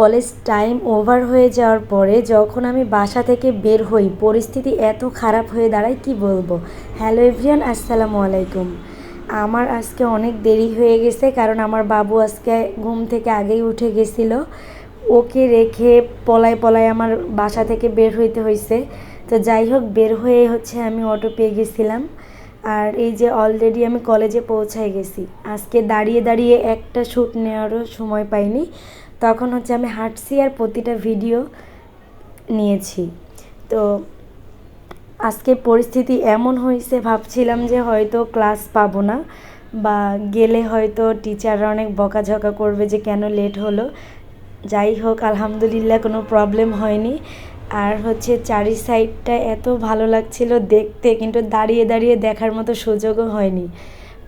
College time over হয়ে যাওয়ার পরে যখন আমি বাসা থেকে বের হই, পরিস্থিতি এত খারাপ হয়ে দাঁড়ায়, কি বলব? হ্যালো এভরিয়ান আসসালামু আলাইকুম। আমার আজকে অনেক দেরি হয়ে গেছে কারণ আমার বাবু আজকে ঘুম থেকে আগেই উঠে গেছিল। ওকে রেখে পলায় পলায় আমার বাসা থেকে বের হইতে হয়েছে তো যাই হোক, বের হয়ে হচ্ছে আমি অটো পেয়ে গেছিলাম। আর এই যে অলরেডি আমি কলেজে পৌঁছায় গেছি। আজকে দাঁড়িয়ে দাঁড়িয়ে একটা শ্যুট নেওয়ারও সময় পাইনি। তখন হচ্ছে আমি হাঁটছি আর প্রতিটা ভিডিও নিয়েছি। তো আজকে পরিস্থিতি এমন হয়েছে, ভাবছিলাম যে হয়তো ক্লাস পাবো না বা গেলে হয়তো টিচাররা অনেক বকাঝকা করবে যে কেন লেট হলো। যাই হোক, আলহামদুলিল্লাহ কোনো প্রবলেম হয়নি। আর হচ্ছে চারি সাইডটা এত ভালো লাগছিল দেখতে, কিন্তু দাঁড়িয়ে দাঁড়িয়ে দেখার মতো সুযোগও হয়নি।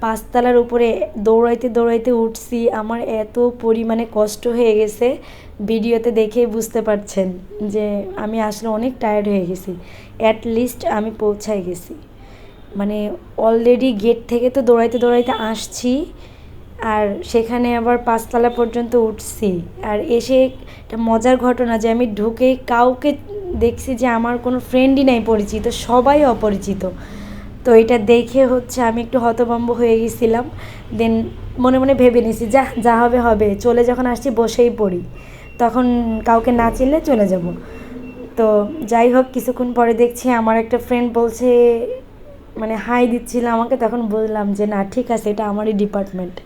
পাঁচতলার উপরে দৌড়াইতে দৌড়াইতে উঠছি, আমার এত পরিমাণে কষ্ট হয়ে গেছে, ভিডিওতে দেখেই বুঝতে পারছেন যে আমি আসলে অনেক টায়ার্ড হয়ে গেছি। অ্যাট লিস্ট আমি পৌঁছায় গেছি। মানে অলরেডি গেট থেকে তো দৌড়াইতে দৌড়াইতে আসছি, আর সেখানে আবার পাঁচতলা পর্যন্ত উঠছি। আর এসে একটা মজার ঘটনা যে আমি ঢুকে কাউকে দেখছি যে আমার কোনো ফ্রেন্ডই নাই পরিচিত, সবাই অপরিচিত। তো এটা দেখে হচ্ছে আমি একটু হতভম্ব হয়ে গেছিলাম। দেন মনে মনে ভেবে নিছি যা যা হবে হবে। চলে যখন আসছি, বসেই পড়ি। তখন কাউকে না চিনলে চলে যাব। তো যাই হোক, কিছুক্ষণ পরে দেখছি আমার একটা ফ্রেন্ড বলছে মানে হাই দিচ্ছিল আমাকে। তখন বললাম যে, না, ঠিক আছে, এটা আমারই ডিপার্টমেন্ট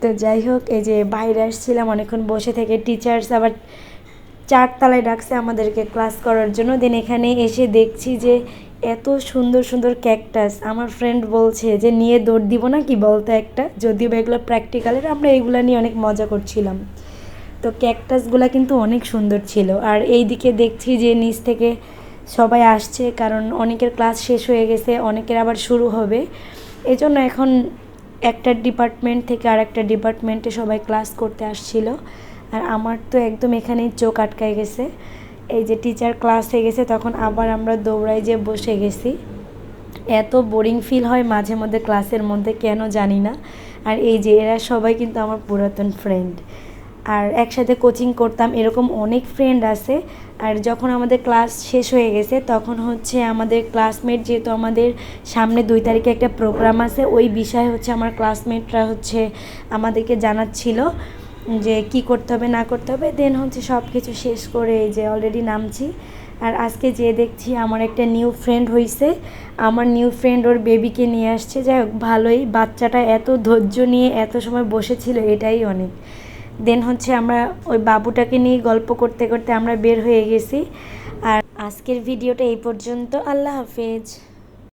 তো যাই হোক, এই যে বাইরে আসছিলাম, অনেকক্ষণ বসে থেকে টিচার্স আবার চারতলায় ডাকছে আমাদেরকে ক্লাস করার জন্য। দেন এখানে এসে দেখছি যে এত সুন্দর সুন্দর ক্যাকটাস আমার ফ্রেন্ড বলছে যে, নিয়ে দৌড় দিব না কি বলতো একটা? যদিও বা এগুলো প্র্যাকটিক্যালের আমরা এইগুলো নিয়ে অনেক মজা করছিলাম। তো ক্যাকটাসগুলো কিন্তু অনেক সুন্দর ছিল। আর এই দিকে দেখছি যে নিচ থেকে সবাই আসছে, কারণ অনেকের ক্লাস শেষ হয়ে গেছে, অনেকের আবার শুরু হবে। এই জন্য এখন একটা ডিপার্টমেন্ট থেকে আর একটা ডিপার্টমেন্টে সবাই ক্লাস করতে আসছিল। আর আমার তো একদম এখানেই চোখ আটকায় গেছে। এই যে টিচার ক্লাস হয়ে গেছে, তখন আবার আমরা দৌড়াই যে বসে গেছি। এত বোরিং ফিল হয় মাঝে মধ্যে ক্লাসের মধ্যে, কেন জানি না। আর এই যে এরা সবাই কিন্তু আমার পুরাতন ফ্রেন্ড আর একসাথে কোচিং করতাম, এরকম অনেক ফ্রেন্ড আছে। আর যখন আমাদের ক্লাস শেষ হয়ে গেছে, তখন হচ্ছে আমাদের ক্লাসমেট যেহেতু আমাদের সামনে দুই তারিখে একটা প্রোগ্রাম আছে, ওই বিষয়ে হচ্ছে আমার ক্লাসমেটরা হচ্ছে আমাদেরকে জানাচ্ছিল। যে কি করতে হবে, না করতে হবে দেন হচ্ছে সব কিছু শেষ করে এই যে অলরেডি নামছি। আর আজকে যে দেখছি আমার একটা নিউ ফ্রেন্ড হয়েছে আমার নিউ ফ্রেন্ড ওর বেবিকে নিয়ে আসছে। যাই হোক, ভালোই। বাচ্চাটা এত ধৈর্য নিয়ে এত সময় বসেছিল, এটাই অনেক। দেন হচ্ছে আমরা ওই বাবুটাকে নিয়ে গল্প করতে করতে আমরা বের হয়ে গেছি। আর আজকের ভিডিওটা এই পর্যন্ত। আল্লাহ হাফেজ।